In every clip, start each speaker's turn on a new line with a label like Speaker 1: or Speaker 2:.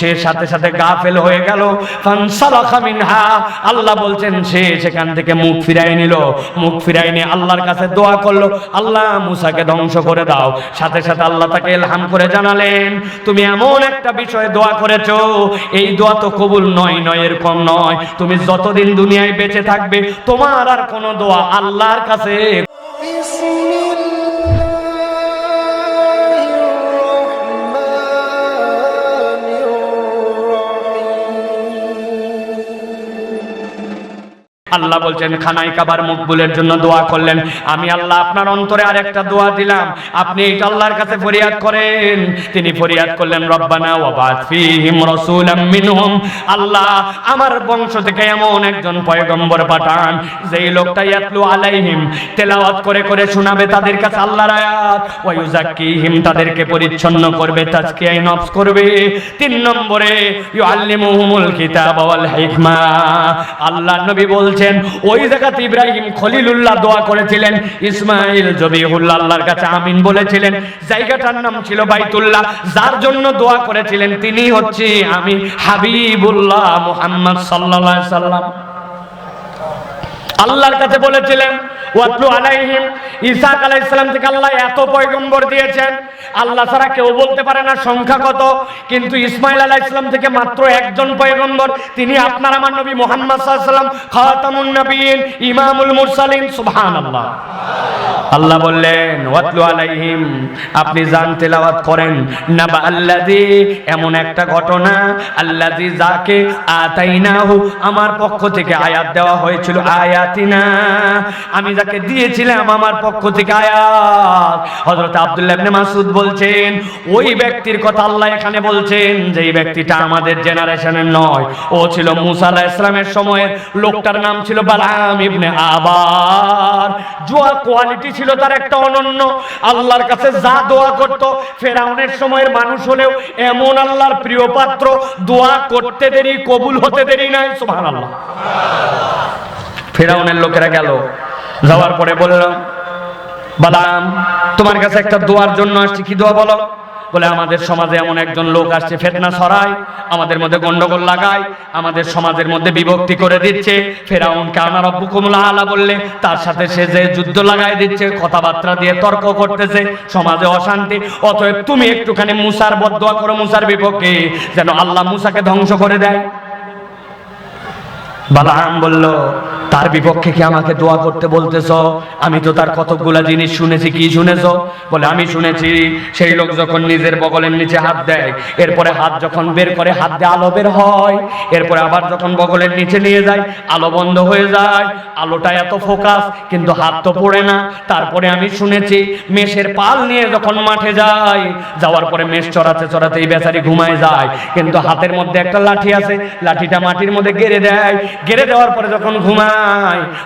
Speaker 1: সে সাথে সাথে গাফেল হয়ে গেল। আল্লাহ বলছেন, সে সেখান থেকে মুখ ফিরাই নিল। মুখ ফিরাই নিয়ে আল্লাহর কাছে দোয়া করল। আল্লাহ মুসাকে ধ্বংস করে দাও। সাথে সাথে আল্লাহ তাকে এলহাম করে জানালেন, তুমি এমন একটা বিষয়ে দোয়া করেছ। এই দোয়া তো কবুল নয় নয় এরকম নয়। তুমি যতদিন দুনিয়ায় বেঁচে থাকবে, তোমার আর কোনো দোয়া আল্লাহর কাছে আল্লাহ বলছেন খানাই কাবার মকবুলের জন্য দোয়া করলেন। আমি আল্লাহ আপনার অন্তরে আরেকটা দোয়া দিলাম। আপনি এটা আল্লাহর কাছে ফরিয়াদ করেন। তিনি ফরিয়াদ করলেন, রব্বানা ওয়া বাত ফীহিম রাসূলাম মিনহুম। আল্লাহ আমার বংশ থেকে এমন একজন পয়গম্বর পাঠান, যেই লোকটা ইয়াতলু আলাইহিম, তেলাওয়াত করে করে শোনাবে তাদের কাছে আল্লাহর আয়াত। ওয়া ইউজাক্কিহিম তাদেরকে পরিচ্ছন্ন করবে তাজকিয়াই নফস করবে। তিন নম্বরে, ইউআল্লিমুহুমুল কিতাব ওয়াল হিকমা। আল্লাহ নবী বলছেন ওই জায়গাতে ইব্রাহিম খলিলুল্লাহ দোয়া করেছিলেন, ইসমাইল জবিহুল্লাহ আল্লাহর কাছে আমিন বলেছিলেন। জায়গাটার নাম ছিল বাইতুল্লাহ, যার জন্য দোয়া করেছিলেন তিনি হচ্ছে আমি হাবিবুল্লাহ মুহাম্মদ সাল্লাল্লাহু আলাইহি সাল্লাম আল্লাহর কাছে বলেছিলেন ওয়াতলু আলাইহিম। ঈসা আলাইহিস থেকে আল্লাহ এত পয়গম্বর দিয়েছেন। আল্লাহ ছাড়া কেউ বলতে পারে না সংখ্যা কত, কিন্তু ইসমাইল আলাইহিস থেকে মাত্র একজন পয়গম্বর। তিনি আপনার আমার নবী মুহাম্মদ সাল্লাল্লাহু আলাইহি ওয়াসাল্লাম, খাতামুন নবিয়িন ইমামুল মুরসালিন, সুবহানাল্লাহ। আল্লাহ বললেন, ওয়াতলু আলাইহিম। আপনি জান তেলাওয়াত করেন। নাবা আল্লাযী, এমন একটা ঘটনা, আল্লাযী যাকে আতাইনাহু, আমার পক্ষ থেকে আয়াত দেওয়া হয়েছিল, আয়াতিনা। আমি যাকে দিয়েছিলাম, আমার পক্ষ থেকে আয়াত। হযরত আব্দুল্লাহ ইবনে মাসউদ বলছেন, ওই ব্যক্তির কথা আল্লাহ এখানে বলছেন যে, এই ব্যক্তিটা আমাদের জেনারেশনের নয়। ও ছিল মুসা আলাইহিস সালামের সময়ের, লোকটার নাম ছিল বালাম ইবনে আবার। জোয়া কোয়ালিটি ছিল তার একটা অনন্য। আল্লাহর কাছে যা দোয়া করত, ফেরাউনের সময়ের মানুষ হলেও এমন আল্লাহর প্রিয় পাত্র। দোয়া করতে দেরি, কবুল হতে দেরি নাই, সুবহানাল্লাহ। ফেরাউনের লোকেরা গেল। যাওয়ার পরে বললাম বাদাম, তোমার কাছে একটা দোয়ার জন্য আসছি, কি দোয়া বলো? বলে আমাদের সমাজে এমন একজন লোক আসছে, ফেতনা ছড়ায়, আমাদের মধ্যে গন্ডগোল লাগায়, আমাদের সমাজের মধ্যে বিভক্তি করে দিচ্ছে। ফেরাউন কানা রব্বুকুমুল আলা বললে, তার সাথে সে যে যুদ্ধ লাগায় দিচ্ছে, কথাবার্তা দিয়ে তর্ক করতেছে, সমাজে অশান্তি। অতএব তুমি একটুখানি মুসার বদদোয়া করো, মুসার বিপক্ষে, যেন আল্লাহ মুসাকে ধ্বংস করে দেয়। বালাম বলল তার বিপক্ষে কি আমাকে দোয়া করতে বলতেছ? আমি তো তার কতগুলা জিনিস শুনেছি, কি শুনেছ? বলে, আমি শুনেছি, সেই লোক যখন নিজের বগলের নিচে হাত দেয়, এরপরে হাত যখন বের করে, হাত দিয়ে আলো বের হয়, এরপরে আবার যখন বগলের নিচে নিয়ে যায়, আলো বন্ধ হয়ে যায়, আলোটা এত ফোকাস, কিন্তু হাত তো পড়ে না। তারপরে আমি শুনেছি, মেষের পাল নিয়ে যখন মাঠে যায়, যাওয়ার পরে মেষ চড়াতে চড়াতে এই বেচারি ঘুমায় যায়। কিন্তু হাতের মধ্যে একটা লাঠি আছে, লাঠিটা মাটির মধ্যে গেড়ে দেয়। গেড়ে দেওয়ার পরে যখন ঘুমায়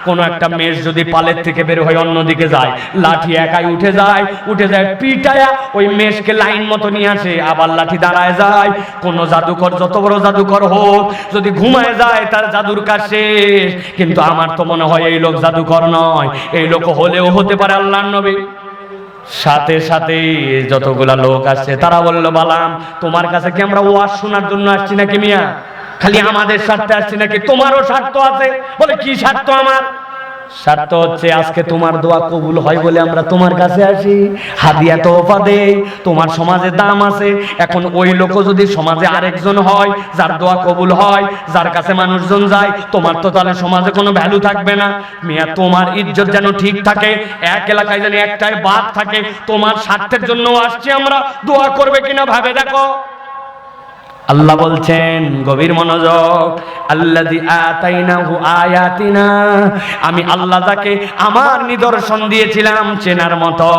Speaker 1: কোনো একটা মেষ যদি পালের থেকে বের হয়ে অন্যদিকে যায়, লাঠি একাই উঠে যায় উঠে যায় পিটায়া, ওই মেষকে লাইন মতো নিয়ে আসে, আবার লাঠি দাঁড়ায় যায়। কোন জাদুকর যত বড় জাদুকর হোক, যদি ঘুমায় যায়, তার জাদুর কাজ শেষ। কিন্তু আমার তো মনে হয় এই লোক জাদুকর নয়। এই লোক হলেও হতে পারে আল্লাহর নবী। সাথে সাথে যতগুলা লোক আসছে, তারা বলল, বালাম, তোমার কাছে কি আমরা ওয়াজ শোনার জন্য আসছি নাকি মিয়া? খালি আমাদের স্বার্থে আসছি নাকি? তোমারও স্বার্থ আছে। বলে, কি স্বার্থ আমার? স্বার্থ হচ্ছে আজকে তোমার দোয়া কবুল হয় বলে আমরা তোমার কাছে আসি। হাদিয়া দেই, তোমার সমাজে দাম আছে। এখন ওই লোকও যদি সমাজে আরেকজন হয়, যার দোয়া কবুল হয়, যার কাছে মানুষজন যায়, তোমার তো তাহলে সমাজে কোনো ভ্যালু থাকবে না। মিয়া, তোমার ইজ্জত যেন ঠিক থাকে, এক এলাকায় যেন একটাই বাদ থাকে, তোমার স্বার্থের জন্য আসছি আমরা। দোয়া করবে কিনা ভাবে দেখো। আল্লাহ বলছেন, গভীর মনোযোগ, আল্লাযী আতাইনাহু আয়াতিনা। আমি আল্লাহ যাকে আমার নিদর্শন দিয়েছিলাম চেনার মতো,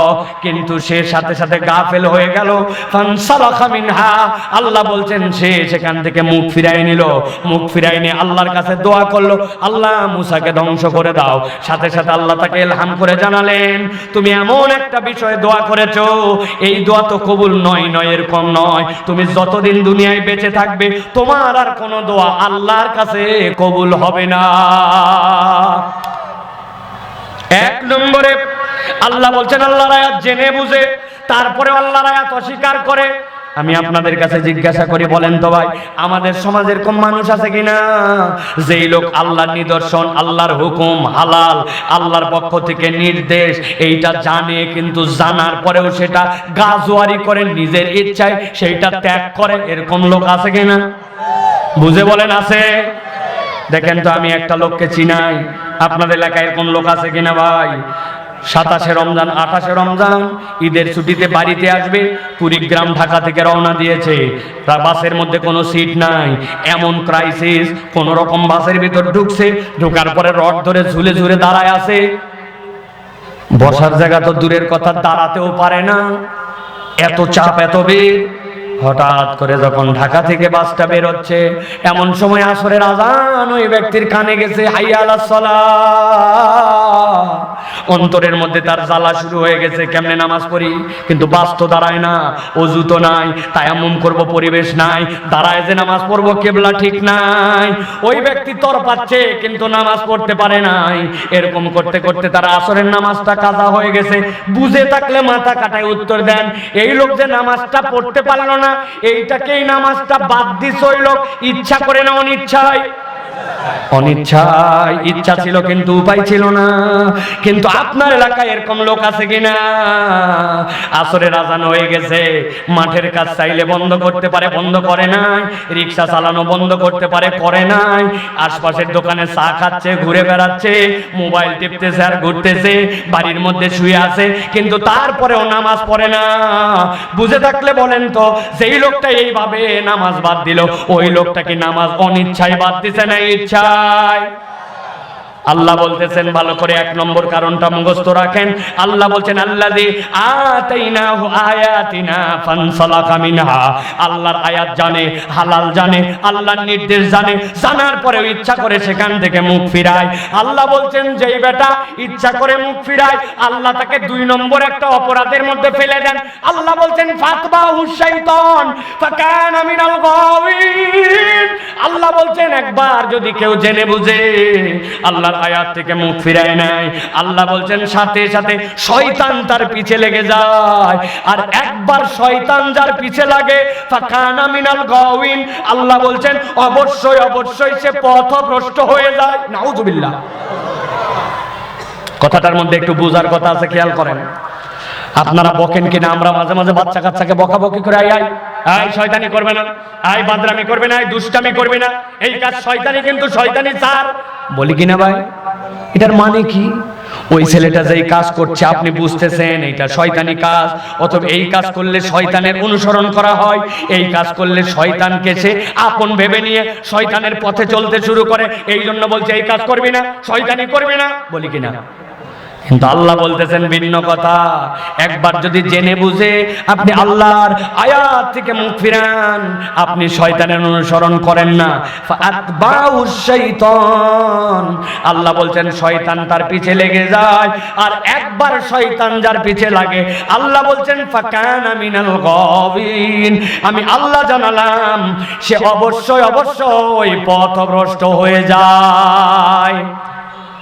Speaker 1: কিন্তু সে সাথে সাথে গাফেল হয়ে গেল। ফানসালাখা মিনহা। আল্লাহ বলছেন, সে সেখান থেকে মুখ ফিরাই নিল। মুখ ফিরাই নিয়ে আল্লাহর কাছে দোয়া করল, আল্লাহ মুসাকে ধ্বংস করে দাও। সাথে সাথে আল্লাহ তাকে এলহাম করে জানালেন, তুমি এমন একটা বিষয়ে দোয়া করেছ। এই দোয়া তো কবুল নয় নয় এরকম নয়। তুমি যতদিন দুনিয়ায় বেঁচে থাকবে। তোমার আর কোনো দোয়া আল্লাহর কাছে কবুল হবে না। এক নম্বরে আল্লাহ বলছেন, আল্লাহর আয়াত জেনে বুঝে তারপরে আল্লাহর আয়াত অস্বীকার করে। আমি আপনাদের কাছে জিজ্ঞাসা করি, বলেন তো ভাই, আমাদের সমাজের কম মানুষ আছে কিনা? যেই লোক আল্লাহর নিদর্শন, আল্লাহর হুকুম, হালাল, আল্লাহর পক্ষ থেকে নির্দেশ, এইটা জানে কিন্তু জানার পরেও সেটা গাজোয়ারি করে নিজের ইচ্ছায় সেইটা ত্যাগ করে, এরকম লোক আছে কিনা? বুঝে বলেন আছে? দেখেন তো আমি একটা লোককে চিনাই। আপনাদের এলাকায় এরকম লোক আছে কিনা ভাই? সাতাশে রমজান, আঠাশে রমজান, ঈদের ছুটিতে বাড়িতে আসবে, কুড়িগ্রাম, ঢাকা থেকে রওনা দিয়েছে। তার বাসের মধ্যে কোনো সিট নাই, এমন ক্রাইসিস কোন রকম বাসের ভিতর ঢুকছে, ঢোকার পরে রড ধরে ঝুলে ঝুলে দাঁড়ায় আছে। বসার জায়গা তো দূরের কথা, দাঁড়াতেও পারে না। এত চাপ, এত বেগ হঠাৎ করে যখন ঢাকা থেকে বাসটা বেরোচ্ছে, এমন সময় আসরের আজান ওই ব্যক্তির কানে গেছে হাইয়াল অন্তরের মধ্যে তার জ্বালা শুরু হয়ে গেছে, কেমনে নামাজ পড়ি? কিন্তু বাস তো দাঁড়ায় না, অজু তো নাই, তায়াম্মুম করব, পরিবেশ নাই, দাঁড়ায় যে নামাজ পড়ব, কেবলা ঠিক নাই। ওই ব্যক্তি তর পাচ্ছে, কিন্তু নামাজ পড়তে পারে নাই। এরকম করতে করতে তার আসরের নামাজটা কাজা হয়ে গেছে। বুঝে থাকলে মাথা কাটায় উত্তর দেন, এই লোক যে নামাজটা পড়তে পারল না এইটাকে এইটাকেই নামাজটা বাদ দিস ইচ্ছা করে না অনিচ্ছায় অনিচ্ছায় ইচ্ছা ছিল, কিন্তু উপায় ছিল না। কিন্তু আপনার এলাকায় এরকম লোক আছে কিনা? আসরের আজান হয়ে গেছে, মাঠের কাজ চাইলে বন্ধ করতে পারে, বন্ধ করে নাই। রিক্সা চালানো বন্ধ করতে পারে, করে নাই। আশপাশের দোকানে চা খাচ্ছে, ঘুরে বেড়াচ্ছে, মোবাইল টিপতেছে আর ঘুরতেছে, বাড়ির মধ্যে শুয়ে আছে, কিন্তু তারপরেও নামাজ পড়ে না। বুঝে থাকলে বলেন তো, যেই লোকটা এইভাবে নামাজ বাদ দিল, ওই লোকটা কি নামাজ অনিচ্ছায় বাদ দিছে না ইচ্ছায় আল্লাহ বলতেছেন, ভালো করে এক নম্বর কারণটা মুখস্থ রাখেন। আল্লাহ বলছেন আল্লাহ দি আতাইনাহু আয়াতিনা ফানসালাকা মিনহা। আল্লাহর আয়াত জানে, হালাল জানে, আল্লাহর নির্দেশ জানে, জানার পরেও ইচ্ছা করে সেখান থেকে মুখ ফিরায়। আল্লাহ বলছেন, যেই বেটা ইচ্ছা করে মুখ ফিরায়, আল্লাহ তাকে দুই নম্বর একটা অপরাধের মধ্যে ফেলে দেন। আল্লাহ বলছেন ফাতবা হুসাইতন ফাকানা মিনাল গাওয়িন। আল্লাহ বলছেন, একবার যদি কেউ জেনে বুঝে, আল্লাহর আয়াত থেকে মুখ ফিরায় নাই আল্লাহ বলছেন, সাথে সাথে শয়তান তার পিছে লেগে যায়। আর একবার শয়তান যার পিছে লাগে, ফাকানা মিনাল গাওয়িন, আল্লাহ বলছেন, অবশ্যই অবশ্যই সে পথভ্রষ্ট হয়ে যায়। নাউজুবিল্লাহ। কথাটার মধ্যে একটু বোঝার কথা আছে, খেয়াল করেন। আপনারা বকেন কিনা, আমরা মাঝে মাঝে বাচ্চা কাচ্চাকে বকাবকি করে আই। আই শয়তানি করবে না। আই বাদরামি করবে না আই দুষ্টামি করবে না। এই কাজ শয়তানি, কিন্তু শয়তানি স্যার বলি কিনা ভাই? এটার মানে কি? ওই ছেলেটা যেই কাজ করছে, আপনি বুঝতেছেন, এইটা শয়তানি কাজ। অথবা এই কাজ করলে শয়তানের অনুসরণ করা হয়, এই কাজ করলে শয়তানকে সে আপন ভেবে নিয়ে শয়তানের পথে চলতে শুরু করে। এই জন্য বলছে, এই কাজ করবি না, শয়তানি করবি না। বলি কিনা কিন্তু আল্লাহ বলতেছেন ভিন্ন কথা। একবার যদি জেনে বুঝে আপনি আল্লাহর আয়াত থেকে মুখ ফিরান, আপনি শয়তানের অনুসরণ করেন না। আল্লাহ বলছেন, শয়তান তার পিছে লেগে যায়, আর একবার শয়তান যার পিছে লাগে, আল্লাহ বলছেন আমি আল্লাহ জানালাম, সে অবশ্যই অবশ্যই পথভ্রষ্ট হয়ে যায়।